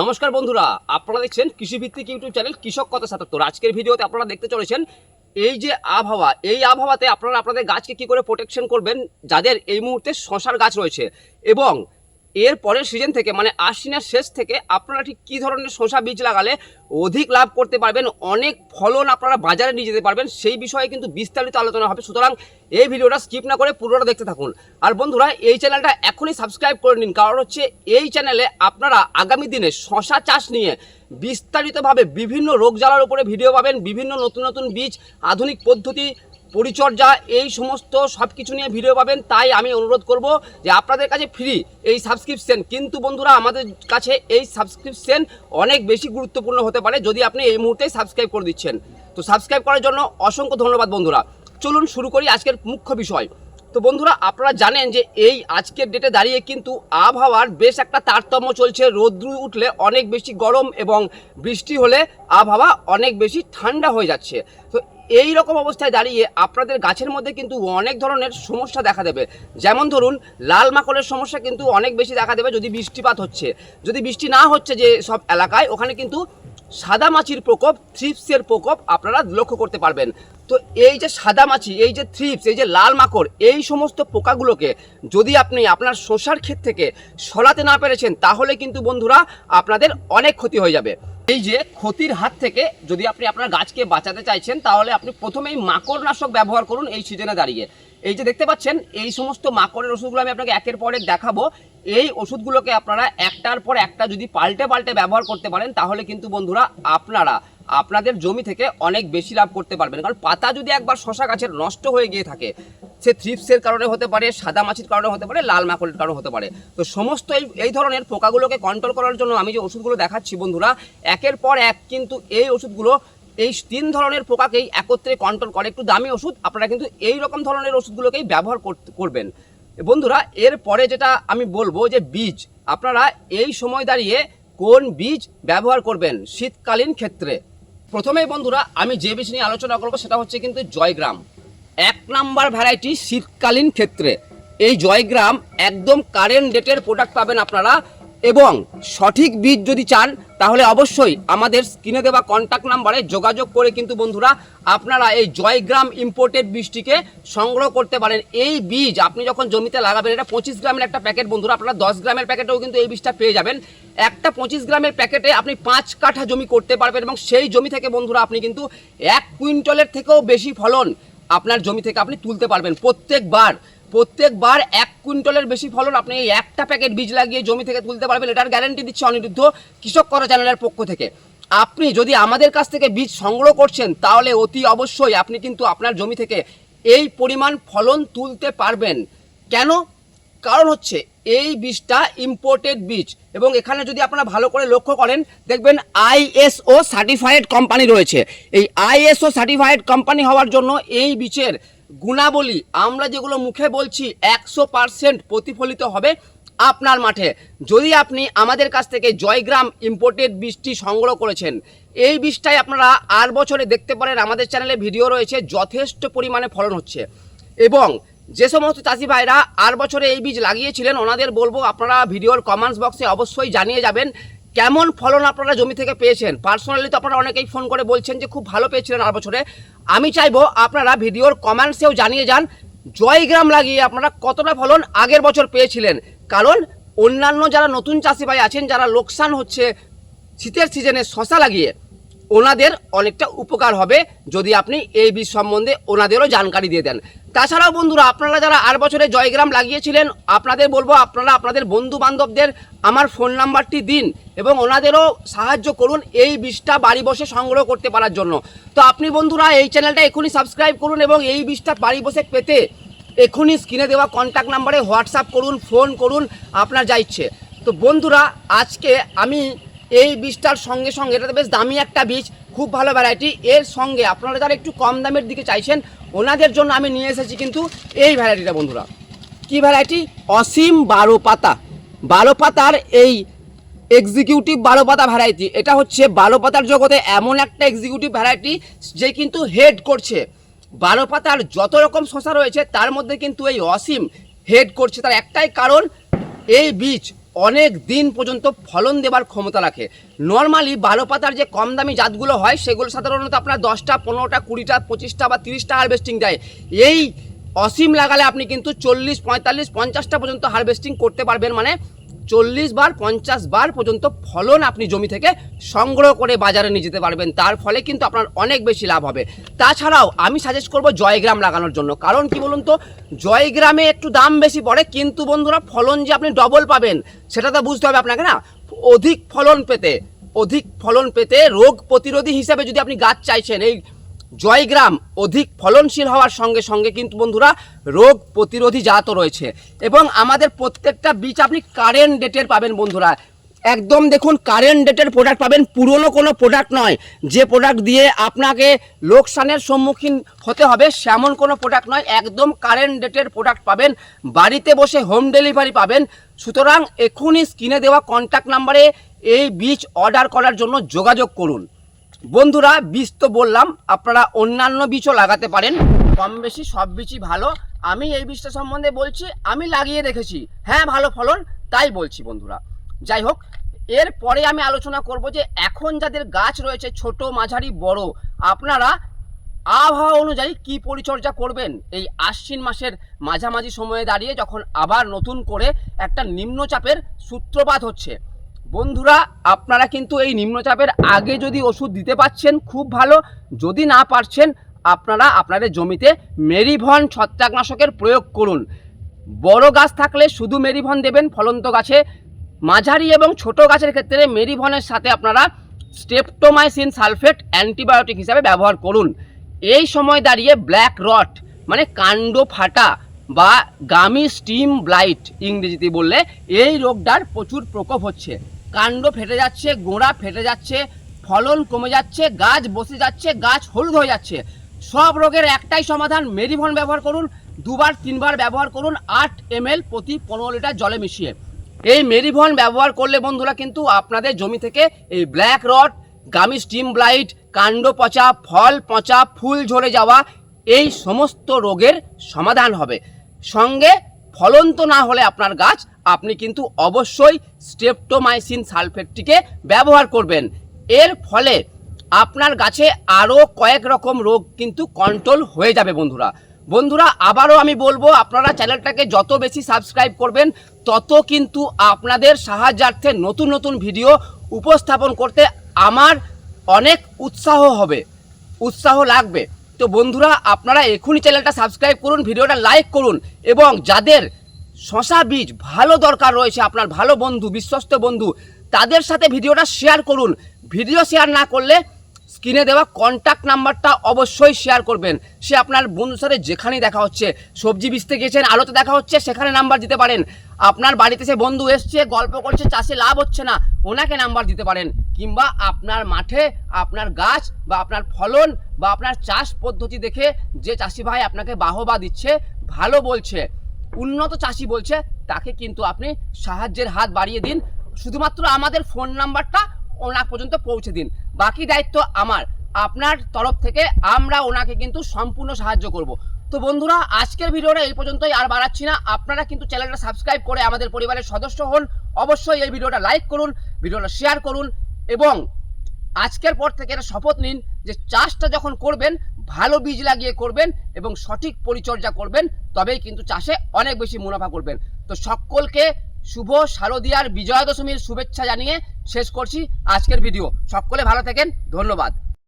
নমস্কার বন্ধুরা, আপনারা দেখছেন কৃষিভিত্তিক ইউটিউব চ্যানেল কৃষক কথা সাতাত্তর। আজকের ভিডিওতে আপনারা দেখতে চলেছেন এই যে আবহাওয়া, এই আবহাওয়াতে আপনারা আপনাদের গাছকে কি করে প্রোটেকশন করবেন, যাদের এই মুহূর্তে শশার গাছ রয়েছে এবং এর পরের সিজন থেকে মানে আশ্বিনের শেষ থেকে আপনারা ঠিক কী ধরনের শশা বীজ লাগালে অধিক লাভ করতে পারবেন, অনেক ফলন আপনারা বাজারে নিয়ে যেতে পারবেন, সেই বিষয়ে কিন্তু বিস্তারিত আলোচনা হবে। সুতরাং এই ভিডিওটা স্কিপ না করে পুরোটা দেখতে থাকুন। আর বন্ধুরা, এই চ্যানেলটা এখনই সাবস্ক্রাইব করে নিন, কারণ হচ্ছে এই চ্যানেলে আপনারা আগামী দিনে শশা চাষ নিয়ে বিস্তারিতভাবে বিভিন্ন রোগ জ্বালার উপরে ভিডিও পাবেন, বিভিন্ন নতুন নতুন বীজ, আধুনিক পদ্ধতি পরিচর্যা, এই সমস্ত সব কিছু নিয়ে ভিডিও পাবেন, তাই আমি অনুরোধ করব যে আপনাদের কাছে ফ্রি এই সাবস্ক্রিপশন কিন্তু বন্ধুরা, আমাদের কাছে এই সাবস্ক্রিপশন অনেক বেশি গুরুত্বপূর্ণ হতে পারে যদি আপনি এই মুহূর্তেই সাবস্ক্রাইব করে দিচ্ছেন। তো সাবস্ক্রাইব করার জন্য অসংখ্য ধন্যবাদ বন্ধুরা। চলুন শুরু করি আজকের মুখ্য বিষয়। তো বন্ধুরা, আপনারা জানেন যে এই আজকের ডেটে দাঁড়িয়ে কিন্তু আবহাওয়ার বেশ একটা তারতম্য চলছে। রোদ্রু উঠলে অনেক বেশি গরম এবং বৃষ্টি হলে আবহাওয়া অনেক বেশি ঠান্ডা হয়ে যাচ্ছে। তো এই রকম অবস্থায় দাঁড়িয়ে আপনাদের গাছের মধ্যে কিন্তু অনেক ধরনের সমস্যা দেখা দেবে। যেমন ধরুন, লাল মাকড়ের সমস্যা কিন্তু অনেক বেশি দেখা দেবে যদি বৃষ্টিপাত হচ্ছে। যদি বৃষ্টি না হচ্ছে যে সব এলাকায়, ওখানে কিন্তু সাদা মাছির প্রকোপ, থ্রিপসের প্রকোপ আপনারা লক্ষ্য করতে পারবেন। তো এই যে সাদা মাছি, এই যে থ্রিপস, এই যে লাল মাকড়, এই সমস্ত পোকাগুলোকে যদি আপনি আপনার শসার ক্ষেত থেকে সরাতে না পেরেছেন, তাহলে কিন্তু বন্ধুরা আপনাদের অনেক ক্ষতি হয়ে যাবে। এই যে ক্ষতির হাত থেকে যদি আপনি আপনার গাছকে বাঁচাতে চাইছেন, তাহলে আপনি প্রথমেই মাকড়নাশক ব্যবহার করুন এই সিজনে দাঁড়িয়ে। এই যে দেখতে পাচ্ছেন, এই সমস্ত মাকড়ের ওষুধগুলো আমি আপনাকে একের পর এক দেখাবো। এই ওষুধগুলোকে আপনারা একটার পর একটা যদি পাল্টে পাল্টে ব্যবহার করতে পারেন, তাহলে কিন্তু বন্ধুরা আপনারা আপনাদের জমি থেকে অনেক বেশি লাভ করতে পারবেন। কারণ পাতা যদি একবার শশা গাছের নষ্ট হয়ে গিয়ে থাকে, সে থ্রিপসের কারণে হতে পারে, সাদা মাছির কারণে হতে পারে, লাল মাকড়ের কারণে হতে পারে। তো সমস্ত এই এই ধরনের পোকাগুলোকে কন্ট্রোল করার জন্য আমি যে ওষুধগুলো দেখাচ্ছি বন্ধুরা, একের পর এক কিন্তু এই ওষুধগুলো, এই তিন ধরনের পোকাকেই একত্রে কন্ট্রোল করে। একটু দামি ওষুধ, আপনারা কিন্তু এই রকম ধরনের ওষুধগুলোকেই ব্যবহার করবেন। বন্ধুরা, এর পরে যেটা আমি বলব যে বীজ, আপনারা এই সময় দাঁড়িয়ে কোন বীজ ব্যবহার করবেন শীতকালীন ক্ষেত্রে? প্রথমেই বন্ধুরা, আমি যে বিষয় নিয়ে আলোচনা করব সেটা হচ্ছে কিন্তু জয়গ্রাম। এক নাম্বার ভ্যারাইটি শীতকালীন ক্ষেত্রে। এই জয়গ্রাম একদম কারেন্ট ডেটের প্রোডাক্ট পাবেন আপনারা এবং সঠিক বীজ যদি চান তাহলে অবশ্যই আমাদের স্ক্রিনে দেওয়া কন্ট্যাক্ট নাম্বারে যোগাযোগ করে কিন্তু বন্ধুরা আপনারা এই জয়গ্রাম ইম্পোর্টেড বীজটিকে সংগ্রহ করতে পারেন। এই বীজ আপনি যখন জমিতে লাগাবেন, এটা পঁচিশ গ্রামের একটা প্যাকেট বন্ধুরা, আপনারা দশ গ্রামের প্যাকেটেও কিন্তু এই বীজটা পেয়ে যাবেন। একটা পঁচিশ গ্রামের প্যাকেটে আপনি পাঁচ কাঠা জমি করতে পারবেন এবং সেই জমি থেকে বন্ধুরা আপনি কিন্তু এক কুইন্টলের থেকেও বেশি ফলন আপনার জমি থেকে আপনি তুলতে পারবেন প্রত্যেকবার। প্রত্যেকবার এক কুইন্টলের বেশি ফলন আপনি এই একটা প্যাকেট বীজ লাগিয়ে জমি থেকে তুলতে পারবেন, এটার গ্যারান্টি দিচ্ছে অনিরুদ্ধ কৃষক করা চ্যানেলের পক্ষ থেকে। আপনি যদি আমাদের কাছ থেকে বীজ সংগ্রহ করছেন, তাহলে অতি অবশ্যই আপনি কিন্তু আপনার জমি থেকে এই পরিমাণ ফলন তুলতে পারবেন। কেন? কারণ হচ্ছে এই বীজটা ইম্পোর্টেড বীজ এবং এখানে যদি আপনারা ভালো করে লক্ষ্য করেন, দেখবেন আইএসও সার্টিফাইড কোম্পানি রয়েছে। এই আইএসও সার্টিফাইড কোম্পানি হওয়ার জন্য এই বীজের গুণাবলী আমরা যেগুলো মুখে বলছি একশো পারসেন্ট প্রতিফলিত হবে আপনার মাঠে। যদি আপনি আমাদের কাছ থেকে জয়গ্রাম ইম্পোর্টেড বীজটি সংগ্রহ করেছেন, এই বীজটাই আপনারা আর বছরে দেখতে পারেন। আমাদের চ্যানেলে ভিডিও রয়েছে, যথেষ্ট পরিমাণে ফলন হচ্ছে। এবং যে সমস্ত চাষি ভাইরা আর বছরে এই বীজ লাগিয়েছিলেন, ওনাদের বলব আপনারা ভিডিওর কমেন্টস বক্সে অবশ্যই জানিয়ে যাবেন কেমন ফলন আপনারা জমি থেকে পেয়েছেন? পার্সোনালি তো আপনারা অনেকেই ফোন করে বলছেন যে খুব ভালো পেয়েছিলেন আর বছরে। আমি চাইব আপনারা ভিডিওর কমেন্টসেও জানিয়ে যান, জয়গ্রাম লাগিয়ে আপনারা কতটা ফলন আগের বছর পেয়েছিলেন? কারণ অন্যান্য যারা নতুন চাষি ভাই আছেন, যারা লোকসান হচ্ছে শীতের সিজনে শশা লাগিয়ে ওনাদের অনেকটা উপকার হবে যদি আপনি এই বীজ সম্বন্ধে ওনাদেরও জানকারি দিয়ে দেন। তাছাড়াও বন্ধুরা, আপনারা যারা আর বছরে জয়গ্রাম লাগিয়েছিলেন, আপনাদের বলব আপনারা আপনাদের বন্ধু বান্ধবদের আমার ফোন নাম্বারটি দিন এবং ওনাদেরও সাহায্য করুন এই বীজটা বাড়ি বসে সংগ্রহ করতে পারার জন্য। তো আপনি বন্ধুরা, এই চ্যানেলটা এখনই সাবস্ক্রাইব করুন এবং এই বীজটা বাড়ি বসে পেতে এখনই স্ক্রিনে দেওয়া কন্ট্যাক্ট নাম্বারে হোয়াটসঅ্যাপ করুন ফোন করুন, আপনার যা ইচ্ছে। তো বন্ধুরা, আজকে আমি এই বীজটার সঙ্গে সঙ্গে এটা বেশ দামি একটা বীজ, খুব ভালো ভ্যারাইটি এর সঙ্গে আপনারা যারা একটু কম দামের দিকে চাইছেন, ওনাদের জন্য আমি নিয়ে এসেছি কিন্তু এই ভ্যারাইটিটা বন্ধুরা। কি ভ্যারাইটি অসীম বারো পাতা বারো পাতার এই এক্সিকিউটিভ বারো পাতা ভ্যারাইটি এটা হচ্ছে বারো পাতার জগতে এমন একটা এক্সিকিউটিভ ভ্যারাইটি যে কিন্তু হেড করছে। বারো পাতার যত রকম শশা রয়েছে, তার মধ্যে কিন্তু এই অসীম হেড করছে। তার একটাই কারণ, এই বীজ অনেক দিন পর্যন্ত ফলন দেবার ক্ষমতা রাখে। নর্মালি বারো পাতার যে কম দামি জাতগুলো হয়, সেগুলো সাধারণত আপনার দশটা, পনেরোটা, কুড়িটা, পঁচিশটা বা তিরিশটা হারভেস্টিং দেয়। এই অসীম লাগালে আপনি কিন্তু চল্লিশ, পঁয়তাল্লিশ, পঞ্চাশটা পর্যন্ত হারভেস্টিং করতে পারবেন। মানে চল্লিশ বার, পঞ্চাশ বার পর্যন্ত ফলন আপনি জমি থেকে সংগ্রহ করে বাজারে নিয়ে যেতে পারবেন। তার ফলে কিন্তু আপনার অনেক বেশি লাভ হবে। তাছাড়াও আমি সাজেস্ট করব জয়গ্রাম লাগানোর জন্য। কারণ কি বলুন তো? জয়গ্রামে একটু দাম বেশি পড়ে, কিন্তু বন্ধুরা ফলন যে আপনি ডবল পাবেন, সেটা তো বুঝতে হবে আপনাকে না? অধিক ফলন পেতে, অধিক ফলন পেতে রোগ প্রতিরোধী হিসাবে যদি আপনি গাছ চাইছেন, এই জয়গ্রাম অধিক ফলনশীল হওয়ার সঙ্গে সঙ্গে কিন্তু বন্ধুরা রোগ প্রতিরোধী জাতও রয়েছে। এবং আমাদের প্রত্যেকটা বীজ আপনি কারেন্ট ডেটের পাবেন বন্ধুরা। একদম দেখুন কারেন্ট ডেটের প্রোডাক্ট পাবেন, পুরনো কোনো প্রোডাক্ট নয়। যে প্রোডাক্ট দিয়ে আপনাকে লোকসানের সম্মুখীন হতে হবে, সেমন কোনো প্রোডাক্ট নয়। একদম কারেন্ট ডেটের প্রোডাক্ট পাবেন, বাড়িতে বসে হোম ডেলিভারি পাবেন। সুতরাং এখনই স্ক্রিনে দেওয়া কন্ট্যাক্ট নাম্বারে এই বীজ অর্ডার করার জন্য যোগাযোগ করুন। বন্ধুরা, বীজ তো বললাম, আপনারা অন্যান্য বীজও লাগাতে পারেন। কম বেশি সব বীজই ভালো। আমি এই বীজটা সম্বন্ধে বলছি, আমি লাগিয়ে দেখেছি হ্যাঁ ভালো ফলন, তাই বলছি বন্ধুরা। যাই হোক এরপরে আমি আলোচনা করব যে এখন যাদের গাছ রয়েছে, ছোট, মাঝারি, বড়, আপনারা আবহাওয়া অনুযায়ী কি পরিচর্যা করবেন? এই আশ্বিন মাসের মাঝামাঝি সময়ে দাঁড়িয়ে যখন আবার নতুন করে একটা নিম্নচাপের সূত্রপাত হচ্ছে বন্ধুরা, আপনারা কিন্তু এই নিম্নচাপের আগে যদি ওষুধ দিতে পারছেন, খুব ভালো। যদি না পারছেন, আপনারা আপনাদের জমিতে মেরিভন ছত্রাকনাশকের প্রয়োগ করুন। বড় গাছ থাকলে শুধু মেরিভন দেবেন ফলন্ত গাছে। মাঝারি এবং ছোট গাছের ক্ষেত্রে মেরিভনের সাথে আপনারা স্টেপটোমাইসিন সালফেট অ্যান্টিবায়োটিক হিসাবে ব্যবহার করুন। এই সময় দাঁড়িয়ে ব্ল্যাক রট মানে কাণ্ড ফাটা বা গামি স্টিম ব্লাইট ইংরেজিতে বললে এই রোগটার প্রচুর প্রকোপ হচ্ছে। কাণ্ড ফেটে যাচ্ছে, গোড়া ফেটে যাচ্ছে, ফলন কমে যাচ্ছে, গাছ বসে যাচ্ছে, গাছ হলুদ হয়ে যাচ্ছে। সব রোগের একটাই সমাধান, মেরিভন ব্যবহার করুন, দুবার, তিনবার ব্যবহার করুন, আট এম প্রতি পনেরো লিটার জলে মিশিয়ে। এই মেরিভন ব্যবহার করলে বন্ধুরা কিন্তু আপনাদের জমি থেকে এই black rot, gummy stem blight, কাণ্ড পচা, ফল পচা, ফুল ঝরে যাওয়া, এই সমস্ত রোগের সমাধান হবে। সঙ্গে ফলন তো না হলে আপনার গাছ, আপনি কিন্তু অবশ্যই স্টেপটোমাইসিন সালফেটটিকে ব্যবহার করবেন। এর ফলে আপনার গাছে আরও কয়েক রকম রোগ কিন্তু কন্ট্রোল হয়ে যাবে বন্ধুরা। বন্ধুরা, আবারও আমি বলব, আপনারা চ্যানেলটাকে যত বেশি সাবস্ক্রাইব করবেন, তত কিন্তু আপনাদের সাহায্যার্থে নতুন নতুন ভিডিও উপস্থাপন করতে আমার অনেক উৎসাহ হবে। উৎসাহ লাগবে। তো বন্ধুরা, আপনারা এখনই চ্যানেলটা সাবস্ক্রাইব করুন, ভিডিওটা লাইক করুন এবং যাদের শশা বীজ ভালো দরকার রয়েছে, আপনার ভালো বন্ধু, বিশ্বস্ত বন্ধু, তাদের সাথে ভিডিওটা শেয়ার করুন। ভিডিও শেয়ার না করলে স্ক্রিনে দেওয়া কন্ট্যাক্ট নাম্বারটা অবশ্যই শেয়ার করবেন। সে আপনার বন্ধুর সাথে যেখানেই দেখা হচ্ছে, সবজি বেচতে গেছেন আলোতে দেখা হচ্ছে, সেখানে নাম্বার দিতে পারেন। আপনার বাড়িতে সে বন্ধু এসছে, গল্প করছে, চাষে লাভ হচ্ছে না, ওনাকে নাম্বার দিতে পারেন। কিংবা আপনার মাঠে আপনার গাছ বা আপনার ফলন বা আপনার চাষ পদ্ধতি দেখে যে চাষি ভাই আপনাকে বাহবা দিচ্ছে, ভালো বলছে, উন্নত চাষি বলছে, তাকে কিন্তু আপনি সাহায্যের হাত বাড়িয়ে দিন। শুধুমাত্র আমাদের ফোন নাম্বারটা ওনার পর্যন্ত পৌঁছে দিন। বাকি দায়িত্ব আমার। আপনার তরফ থেকে আমরা ওনাকে কিন্তু সম্পূর্ণ সাহায্য করব। তো বন্ধুরা, আজকের ভিডিওটা এই পর্যন্তই, আর বাড়াচ্ছি না। আপনারা কিন্তু চ্যানেলটা সাবস্ক্রাইব করে আমাদের পরিবারের সদস্য হন। অবশ্যই এই ভিডিওটা লাইক করুন, ভিডিওটা শেয়ার করুন এবং আজকের পর থেকে এটা শপথ নিন যে চাষটা যখন করবেন, ভালো বীজ লাগিয়ে করবেন এবং সঠিক পরিচর্যা করবেন, তবেই কিন্তু চাষে অনেক বেশি মুনাফা করবেন। তো সকলকে শুভ শারদীয়ার বিজয়া দশমীর শুভেচ্ছা জানিয়ে শেষ করছি আজকের ভিডিও। সকলে ভালো থাকেন, ধন্যবাদ।